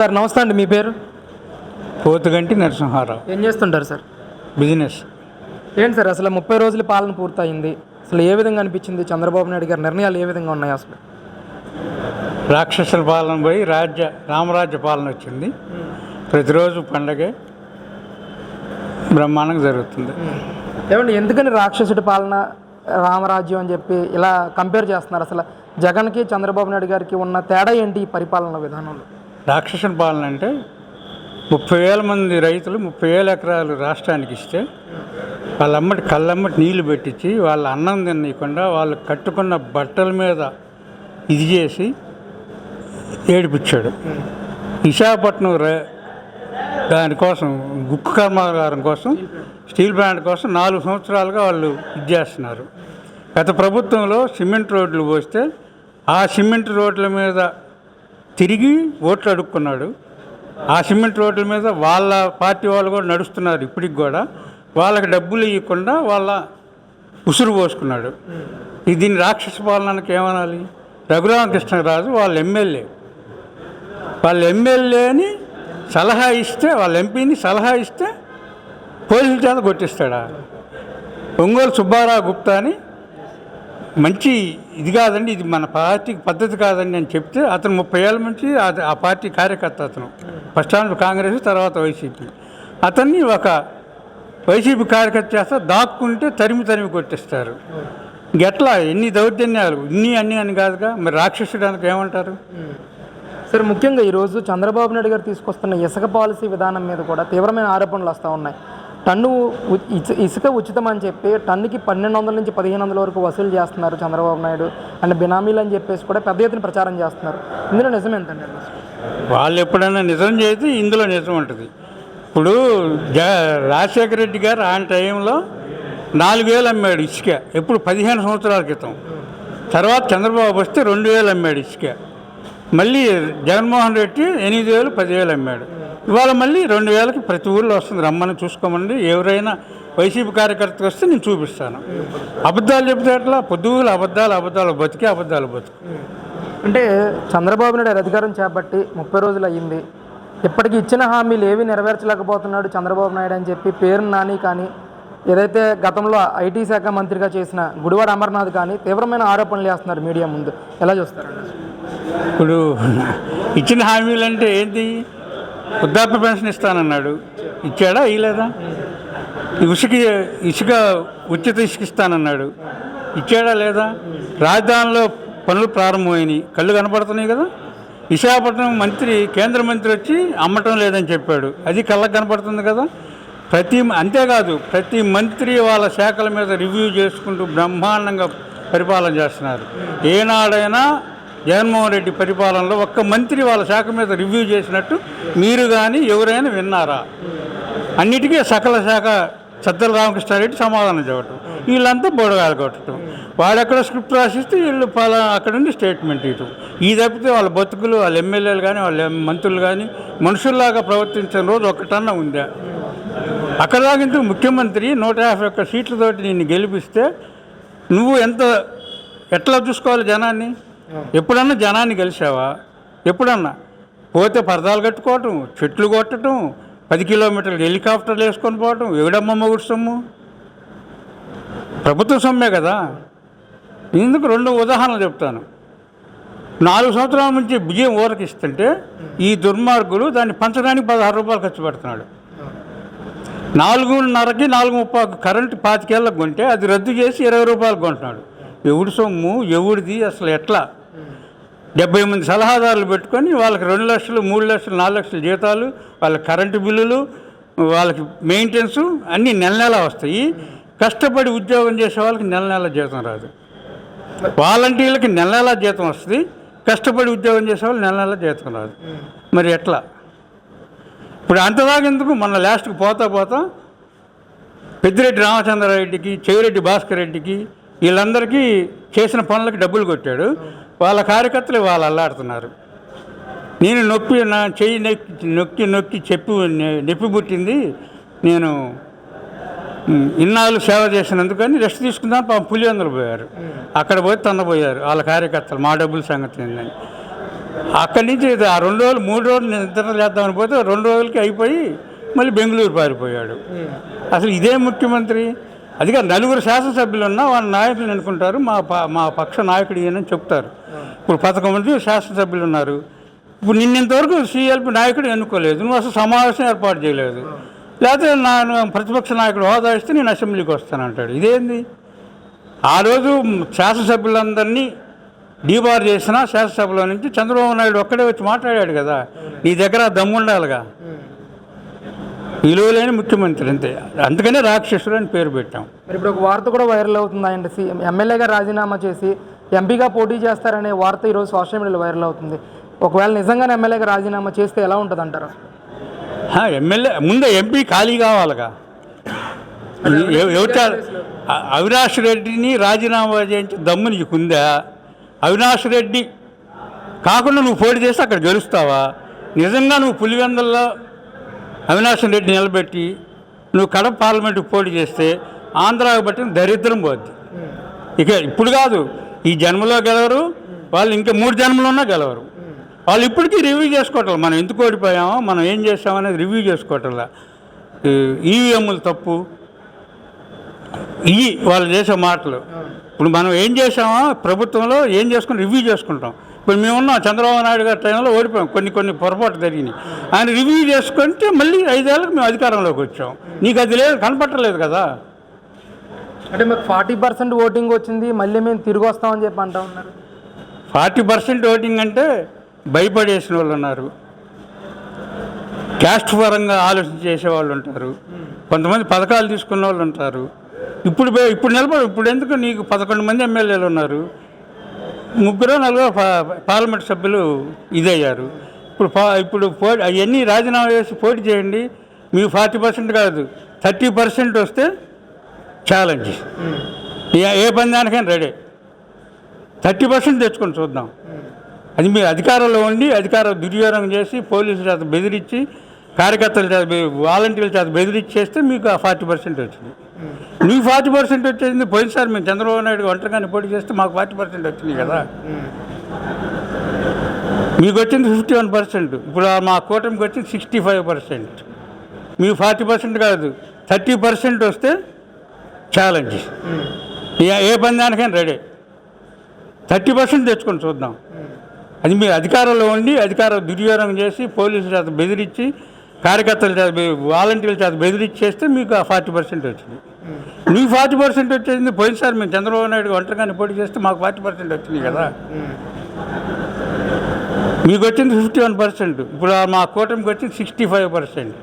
Sir నమస్తే అండి మీ పేరు? పోతుగంటి నరసింహారావు. ఏం చేస్తుంటారు సార్? బిజినెస్. ఏంటి సార్ అసలు ముప్పై రోజుల పాలన పూర్తయింది. అసలు ఏ విధంగా అనిపించింది? చంద్రబాబు నాయుడు గారి నిర్ణయాలు ఏ విధంగా ఉన్నాయి అసలు? రాక్షసుల పాలన పోయి రాజ్య రామరాజ్య పాలన వచ్చింది. ప్రతిరోజు పండగే బ్రహ్మాండంగా జరుగుతుంది. ఏమండి ఎందుకని రాక్షసుడి పాలన రామరాజ్యం అని చెప్పి ఇలా కంపేర్ చేస్తున్నారు? అసలు జగన్కి చంద్రబాబు నాయుడు గారికి ఉన్న తేడా ఏంటి ఈ పరిపాలన విధానంలో? రాక్షసుని పాలన అంటే ముప్పై వేల మంది రైతులు ముప్పై వేల ఎకరాలు రాష్ట్రానికి ఇస్తే వాళ్ళమ్మటి కళ్ళమ్మటి నీళ్ళు పెట్టించి వాళ్ళ అన్నం తినకుండా వాళ్ళు కట్టుకున్న బట్టల మీద ఇది చేసి ఏడిపించాడు. విశాఖపట్నం దానికోసం గుక్కు కర్మాగారం కోసం స్టీల్ ప్లాంట్ కోసం నాలుగు సంవత్సరాలుగా వాళ్ళు ఇది చేస్తున్నారు. గత ప్రభుత్వంలో సిమెంట్ రోడ్లు పోస్తే ఆ సిమెంట్ రోడ్ల మీద తిరిగి ఓట్లు అడుక్కున్నాడు ఆ సిమెంట్ రోడ్ల మీద వాళ్ళ పార్టీ వాళ్ళు కూడా నడుస్తున్నారు ఇప్పటికి కూడా. వాళ్ళకి డబ్బులు ఇవ్వకుండా వాళ్ళ ఉసురు పోసుకున్నాడు. దీని దీన్ని రాక్షస పాలనకి ఏమనాలి? రఘురామకృష్ణరాజు వాళ్ళ ఎమ్మెల్యే. వాళ్ళ ఎమ్మెల్యేని సలహా ఇస్తే వాళ్ళ ఎంపీని సలహా ఇస్తే పోలీసుల చేత కొట్టిస్తాడా? ఒంగోలు సుబ్బారావు గుప్తా అని మంచి ఇది కాదండి ఇది మన పార్టీకి పద్ధతి కాదండి అని చెప్తే అతను ముప్పై ఏళ్ళ నుంచి అది- ఆ పార్టీ కార్యకర్త అతను. ఫస్ట్ టైం కాంగ్రెస్ తర్వాత వైసీపీ. అతన్ని ఒక వైసీపీ కార్యకర్త చేస్తే దాక్కుంటే తరిమి తరిమి కొట్టిస్తారు. ఎట్లా? ఎన్ని దౌర్జన్యాలు? ఇన్ని అన్ని అని కాదుగా? మరి రాక్షసుడానికి ఏమంటారు? సార్ ముఖ్యంగా ఈరోజు చంద్రబాబు నాయుడు గారు తీసుకొస్తున్న ఇసుక పాలసీ విధానం మీద కూడా తీవ్రమైన ఆరోపణలు వస్తూ ఉన్నాయి. టన్ను ఇసు- ఇసుక ఉచితం అని చెప్పి టన్నుకి పన్నెండు వందల నుంచి పదిహేను వందల వరకు వసూలు చేస్తున్నారు చంద్రబాబు నాయుడు అండ్ బినామీలు అని చెప్పేసి కూడా పెద్ద ఎత్తున ప్రచారం చేస్తున్నారు. ఇందులో నిజం ఎంతండి వాళ్ళు ఎప్పుడైనా నిజం చేస్తే ఇందులో నిజం ఉంటుంది. ఇప్పుడు జ రాజశేఖర రెడ్డి గారు ఆయన టైంలో నాలుగు వేలు అమ్మాడు ఇసుక. ఎప్పుడు పదిహేను సంవత్సరాల క్రితం. తర్వాత చంద్రబాబు వస్తే రెండు వేలు అమ్మాడు ఇసుక. మళ్ళీ జగన్మోహన్ రెడ్డి ఎనిమిది వేలు పదివేలు అమ్మాడు. ఇవాళ మళ్ళీ రెండు వేలకి ప్రతి ఊళ్ళో వస్తుంది. రమ్మని చూసుకోమండి. ఎవరైనా వైసీపీ కార్యకర్తకు వస్తే నేను చూపిస్తాను. అబద్ధాలు చెప్తే ఎట్లా? పొద్దుగులు అబద్ధాలు అబద్ధాలు బతికే అబద్ధాలు బతుకు. అంటే చంద్రబాబు నాయుడు అధికారం చేపట్టి ముప్పై రోజులు అయ్యింది. ఇప్పటికి ఇచ్చిన హామీలు ఏవి నెరవేర్చలేకపోతున్నాడు చంద్రబాబు నాయుడు అని చెప్పి పేరు నాని కానీ ఏదైతే గతంలో ఐటీ శాఖ మంత్రిగా చేసిన గుడివాడ అమర్నాథ్ కానీ తీవ్రమైన ఆరోపణలు చేస్తున్నారు మీడియా ముందు. ఎలా చూస్తారండి ఇప్పుడు ఇచ్చిన హామీలు అంటే ఏంటి వృద్ధాప్య పెన్షన్ ఇస్తానన్నాడు. ఇచ్చాడా? ఇలేదా ఇసుక ఇసుక ఉచిత ఇసుక ఇస్తానన్నాడు. ఇచ్చాడా? లేదా? రాజధానిలో పనులు ప్రారంభమైనాయి. కళ్ళు కనపడుతున్నాయి కదా? విశాఖపట్నం మంత్రి కేంద్ర మంత్రి వచ్చి అమ్మటం లేదని చెప్పాడు. అది కళ్ళకు కనపడుతుంది కదా? ప్రతి అంతేకాదు ప్రతి మంత్రి వాళ్ళ శాఖల మీద రివ్యూ చేసుకుంటూ బ్రహ్మాండంగా పరిపాలన చేస్తున్నారు. ఏనాడైనా జగన్మోహన్ రెడ్డి పరిపాలనలో ఒక్క మంత్రి వాళ్ళ శాఖ మీద రివ్యూ చేసినట్టు మీరు కానీ ఎవరైనా విన్నారా? అన్నిటికీ సకల శాఖ సద్దల రామకృష్ణారెడ్డి సమాధానం చెప్పటం. వీళ్ళంతా బోడగాలు కొట్టడం వాడెక్కడ స్క్రిప్ట్ రాసిస్తే వీళ్ళు పలా అక్కడ నుండి స్టేట్మెంట్ ఇవ్వటం. ఈ తప్పితే వాళ్ళ బతుకులు వాళ్ళ ఎమ్మెల్యేలు కానీ వాళ్ళ మంత్రులు కానీ మనుషుల్లాగా ప్రవర్తించిన రోజు ఒకటన్నా ఉందా? అక్కడ ముఖ్యమంత్రి నూట యాభై ఒక్క సీట్లతోటి నిన్ను గెలిపిస్తే నువ్వు ఎంత ఎట్లా చూసుకోవాలి జనాన్ని? ఎప్పుడన్నా జనాన్ని కలిసావా ఎప్పుడన్నా? పోతే పరదాలు కట్టుకోవటం చెట్లు కొట్టడం పది కిలోమీటర్లు హెలికాప్టర్లు వేసుకొని పోవటం ఎవడమ్మ మొగుడు సొమ్ము? ప్రభుత్వ సొమ్మే కదా? ఇందుకు రెండు ఉదాహరణలు చెప్తాను. నాలుగు సంవత్సరాల నుంచి బియ్యం ఊరకి ఇస్తుంటే ఈ దుర్మార్గుడు దాన్ని పంచడానికి పదహారు రూపాయలు ఖర్చు పెడుతున్నాడు. నాలుగున్నరకి నాలుగు ముప్పై కరెంటు పాతికేళ్ళకు కొంటే అది రద్దు చేసి ఇరవై రూపాయలు కొంటున్నాడు. ఎవడు సొమ్ము? ఎవడిది? అసలు ఎట్లా? డెబ్బై మంది సలహాదారులు పెట్టుకొని వాళ్ళకి రెండు లక్షలు మూడు లక్షలు నాలుగు లక్షల జీతాలు వాళ్ళ కరెంటు బిల్లులు వాళ్ళకి మెయింటెనెన్స్ అన్నీ నెల నెల వస్తాయి. కష్టపడి ఉద్యోగం చేసే వాళ్ళకి నెల నెల జీతం రాదు. వాలంటీర్లకి నెల నెల జీతం వస్తుంది. కష్టపడి ఉద్యోగం చేసే వాళ్ళు నెల నెల జీతం రాదు. మరి ఎట్లా? ఇప్పుడు అంతదాకా ఎందుకు? మొన్న లాస్ట్కి పోతా పోతా పెద్దిరెడ్డి రామచంద్రారెడ్డికి చెవిరెడ్డి భాస్కర్ రెడ్డికి వీళ్ళందరికీ చేసిన పనులకి డబ్బులు కొట్టాడు. వాళ్ళ కార్యకర్తలు వాళ్ళు అల్లాడుతున్నారు. నేను నొప్పి నా చెయ్యి నొక్కి నొక్కి నొక్కి చెప్పి నొప్పి పుట్టింది. నేను ఇన్నాళ్ళు సేవ చేసినందుకని రెస్ట్ తీసుకుందాం పాపం పులివెందులు పోయారు. అక్కడ పోయి తన్నపోయారు వాళ్ళ కార్యకర్తలు మా డబ్బుల సంగతి ఏందని. అక్కడి నుంచి ఆ రెండు రోజులు మూడు రోజులు నిద్ర చేద్దామని పోతే రెండు రోజులకి అయిపోయి మళ్ళీ బెంగళూరు పారిపోయాడు. అసలు ఇదే ముఖ్యమంత్రి? అది కాదు నలుగురు శాసనసభ్యులు ఉన్నా వాళ్ళ నాయకులు అనుకుంటారు మా ప- మా పక్ష నాయకుడు ఈయనని చెప్తారు. ఇప్పుడు పదకొండు మంది శాసనసభ్యులు ఉన్నారు. ఇప్పుడు నిన్నంతవరకు సిఎల్పి నాయకుడు ఎన్నుకోలేదు. నువ్వు అసలు సమావేశం ఏర్పాటు చేయలేదు. లేకపోతే నా ప్రతిపక్ష నాయకుడు హోదా ఇస్తే నేను అసెంబ్లీకి వస్తానంటాడు ఇదేంది? ఆ రోజు శాసనసభ్యులందరినీ డీబార్ చేసిన శాసనసభలో నుంచి చంద్రబాబు నాయుడు ఒక్కడే వచ్చి మాట్లాడాడు కదా. నీ దగ్గర దమ్ముండాలిగా. విలువలేని ముఖ్యమంత్రి అంతే. అందుకనే రాక్షసుడు అని పేరు పెట్టాం. మరి ఇప్పుడు ఒక వార్త కూడా వైరల్ అవుతుంది ఆయన సి ఎమ్మెల్యేగా రాజీనామా చేసి ఎంపీగా పోటీ చేస్తారనే వార్త ఈరోజు సోషల్ మీడియాలో వైరల్ అవుతుంది. ఒకవేళ నిజంగానే ఎమ్మెల్యేగా రాజీనామా చేస్తే ఎలా ఉంటుంది అంటారు ఎమ్మెల్యే ముందే ఎంపీ ఖాళీ కావాలిగా. ఎవ- ఎవరు అ- అవినాష్ రెడ్డిని రాజీనామా చేయించి దమ్ము నీకు ఉందా? అవినాష్ రెడ్డి కాకుండా నువ్వు పోటీ చేస్తే అక్కడ గెలుస్తావా? నిజంగా నువ్వు పులివెందల్లో అవినాశం రెడ్డి నిలబెట్టి నువ్వు కడప పార్లమెంటుకు పోటీ చేస్తే ఆంధ్రాకు బట్టిన దరిద్రం పోద్ది. ఇక ఇప్పుడు కాదు ఈ జన్మలో గెలవరు వాళ్ళు ఇంకా మూడు జన్మలున్నా గెలవరు. వాళ్ళు ఇప్పటికీ రివ్యూ చేసుకోవట్లేదు మనం ఎందుకు ఓడిపోయామో మనం ఏం చేసామనేది రివ్యూ చేసుకోవట్లే ఈవీఎంలు తప్పు. ఇవి వాళ్ళు చేసే మాటలు. ఇప్పుడు మనం ఏం చేసామో ప్రభుత్వంలో ఏం చేసుకుని రివ్యూ చేసుకుంటాం. ఇప్పుడు మేమున్నాం చంద్రబాబు నాయుడు గారి టైంలో ఓడిపోయాం. కొన్ని కొన్ని పొరపాటు జరిగినాయి. ఆయన రివ్యూ చేసుకుంటే మళ్ళీ ఐదేళ్ళకి మేము అధికారంలోకి వచ్చాం. నీకు అది లేదు కనపట్టలేదు కదా. అంటే మాకు ఫార్టీ పర్సెంట్ ఓటింగ్ వచ్చింది మళ్ళీ మేము తిరిగి వస్తామని చెప్పి అంటా ఉన్నారు. ఫార్టీ పర్సెంట్ ఓటింగ్ అంటే భయపడేసిన వాళ్ళు ఉన్నారు. క్యాస్ట్ పరంగా ఆలోచన చేసే వాళ్ళు ఉంటారు. కొంతమంది పథకాలు తీసుకున్న వాళ్ళు ఉంటారు. ఇప్పుడు ఇప్పుడు నిలబడి ఇప్పుడు ఎందుకు నీకు పదకొండు మంది ఎమ్మెల్యేలు ఉన్నారు? ముగ్గురు నలుగురు పార్లమెంట్ సభ్యులు ఇదయ్యారు. ఇప్పుడు ఇప్పుడు పోటీ అవన్నీ రాజీనామా చేసి పోటీ చేయండి. మీకు ఫార్టీ పర్సెంట్ కాదు థర్టీ పర్సెంట్ వస్తే ఛాలెంజ్ ఏ- ఏ పందానికైనా రెడీ. థర్టీ పర్సెంట్ తెచ్చుకొని చూద్దాం. అది మీరు అధికారంలో ఉండి అధికార దుర్యోగం చేసి పోలీసుల చేత బెదిరించి కార్యకర్తల చేత వాలంటీర్ల చేత బెదిరించి చేస్తే మీకు ఆ ఫార్టీ పర్సెంట్ వచ్చింది. మీకు ఫార్టీ పర్సెంట్ వచ్చేసింది పోయినసారి మేము చంద్రబాబు నాయుడు ఒంటరిగానే పోటీ చేస్తే మాకు ఫార్టీ పర్సెంట్ వచ్చింది కదా. మీకు వచ్చింది ఫిఫ్టీ వన్ పర్సెంట్. ఇప్పుడు మా కూటమికి వచ్చింది సిక్స్టీ ఫైవ్ పర్సెంట్. మీకు ఫార్టీ పర్సెంట్ కాదు థర్టీ పర్సెంట్ వస్తే ఛాలెంజ్ ఏ- ఏ పందానికైనా రెడీ. థర్టీ పర్సెంట్ తెచ్చుకొని చూద్దాం. అది మీరు అధికారంలో ఉండి అధికార దుర్యోగం చేసి పోలీసుల చేత బెదిరించి కార్యకర్తల చేత వాలంటీర్ల చేత బెదిరించి చేస్తే మీకు ఆ ఫార్టీ పర్సెంట్ వచ్చింది. మీకు ఫార్టీ పర్సెంట్ వచ్చేసింది పోయినసారి మేము చంద్రబాబు నాయుడు ఒంటరిగానే పోటీ చేస్తే మాకు ఫార్టీ పర్సెంట్ వచ్చింది కదా. మీకు వచ్చింది ఫిఫ్టీ వన్ పర్సెంట్. ఇప్పుడు మా కూటమికి వచ్చింది సిక్స్టీ ఫైవ్ పర్సెంట్.